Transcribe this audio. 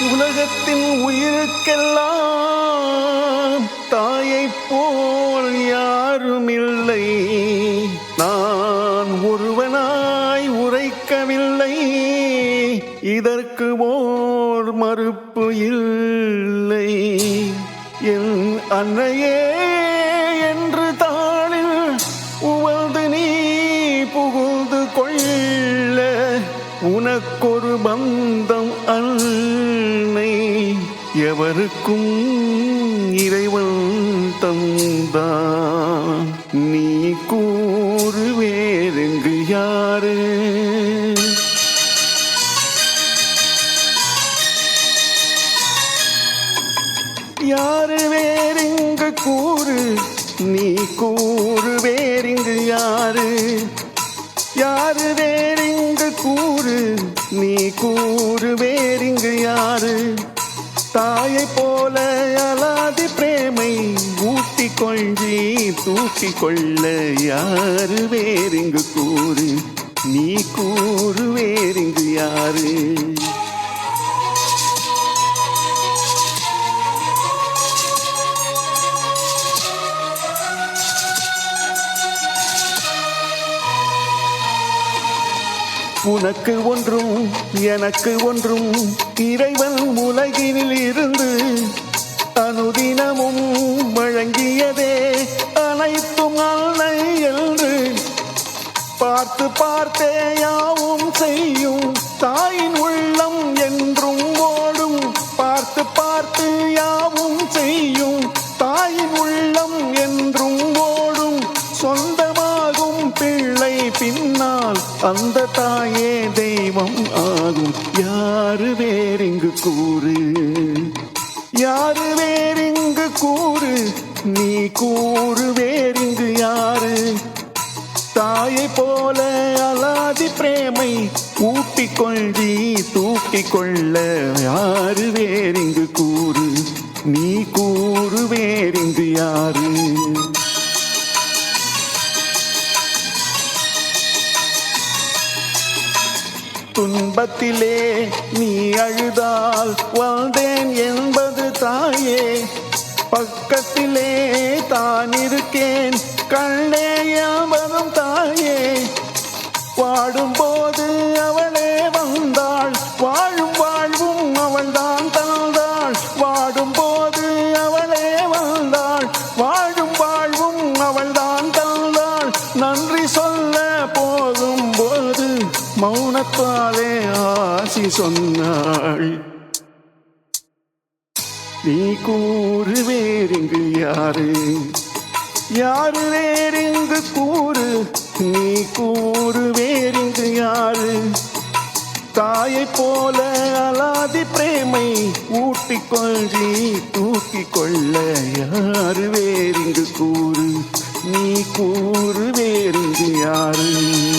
உலகத்தின் உயிருக்கெல்லாம் தாயை போல் யாருமில்லை. நான் ஒருவனாய் உரைக்கவில்லை. இதற்கு ஓர் மறுப்பு இல்லை. என் அன்னையே என்று தாளில் உவழ்ந்து நீ புகுந்து கொள்ள உனக்கொரு பந்தம் எவருக்கும் இறைவன் தந்தான். நீ கூறு வேறெங்கு யாரு? யாரு வேறிங்கு கூறு? நீ கூறு வேறிங்கு யாரு? யாரு வேறிங்கு கூறு? நீ கூறு வேறிங்கு தாயை போல அலாதி பிரேமை ஊட்டி கொள்சி தூக்கி கொள்ள யாரு வேறிங்கு கூறு? நீ கூறு வேறிங்கு யாரு? உனக்கு ஒன்றும் எனக்கு ஒன்றும் இறைவன் உலகினில் இருந்து அனுதினமும் வழங்கியதே அனைத்தும் அல்லையல் அந்த தாயே தெய்வம் ஆகும். யாரு வேறிங்கு கூறு? யாரு வேறிங்கு கூறு? நீ கூறு வேறிங்கு யாரு? தாயை போல அலாதி பிரேமை ஊட்டிக் கொள்டி தூக்கிக் கொள்ள யாரு வேறிங்கு கூறு? நீ கூறு வேறிங்கு யாரு? துன்பத்திலே நீ அழுதால் வந்தேன் என்பது தாயே. பக்கத்திலே தான் இருக்கேன் கண்ணே யாவதும் தாயே. வாடும்போது மௌனத்தாலே ஆசி சொன்னாள். நீ கூறு வேறிங்கு யாரு? யாரு வேறிங்கு கூறு? நீ கூறு வேறிங்கு யாரு? தாயை போல அலாதி பிரேமை ஊட்டிக் கொள்றி தூக்கி கொள்ள யாரு வேறிங்கு கூறு? நீ கூறு வேறிங்கு யாரு?